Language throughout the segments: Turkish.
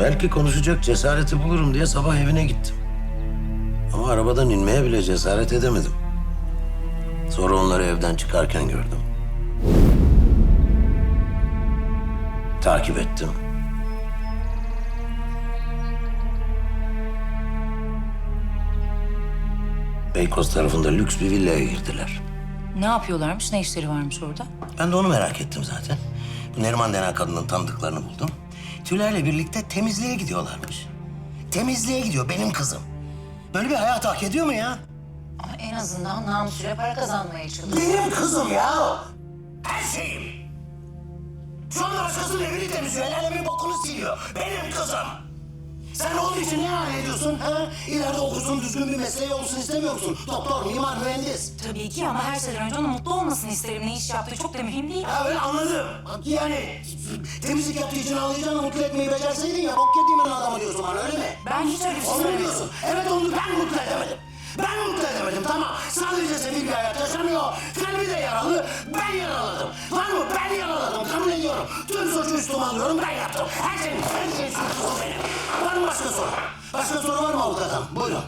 Belki konuşacak cesareti bulurum diye sabah evine gittim. Ama arabadan inmeye bile cesaret edemedim. Sonra onları evden çıkarken gördüm. Takip ettim. Beykoz tarafında lüks bir villaya girdiler. Ne yapıyorlarmış, ne işleri varmış orada? Ben de onu merak ettim zaten. Neriman denen kadının tanıdıklarını buldum. Tülay'la birlikte temizliğe gidiyorlarmış. Temizliğe gidiyor benim kızım. Böyle bir hayat hak ediyor mu ya? Ama en azından namusuyla para kazanmaya çalışıyor. Benim kızım ya. Her şeyim. Şu anda başkasının evini temizliyor. El alemin bokunu siliyor. Benim kızım. Sen onun için ne hayal ediyorsun? Ha? İleride okusun, düzgün bir mesleği olsun istemiyor musun? Doktor, mimar, mühendis. Tabii ki ama her şeyden önce onun mutlu olmasını isterim. Ne iş yaptığı çok da mühim değil. Ha öyle anladım. Yani temizlik yaptığı için ağlayacağını mutlu etmeyi becerseydin ya bok yediğimin adamı diyorsun bana öyle mi? Ben hiç öyle bir şey Onu söylemedim. diyorsun. Evet onu ben mutlu edemedim. Ben mutlu edemedim tamam. Sadece sefil bir hayat yaşamıyor. Kalbi de yaralı. Ben yaraladım. Var mı? Ben yaraladım. Kabul ediyorum. Tüm suçu üstüme alıyorum. Ben yaptım. Her şeyin, her şeyin suçlusu Başka soru var mı avukatım? Buyurun.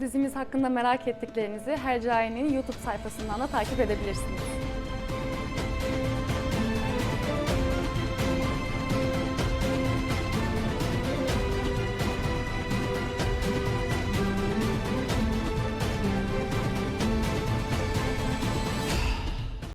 Dizimiz hakkında merak ettiklerinizi Hercai'nin YouTube sayfasından da takip edebilirsiniz.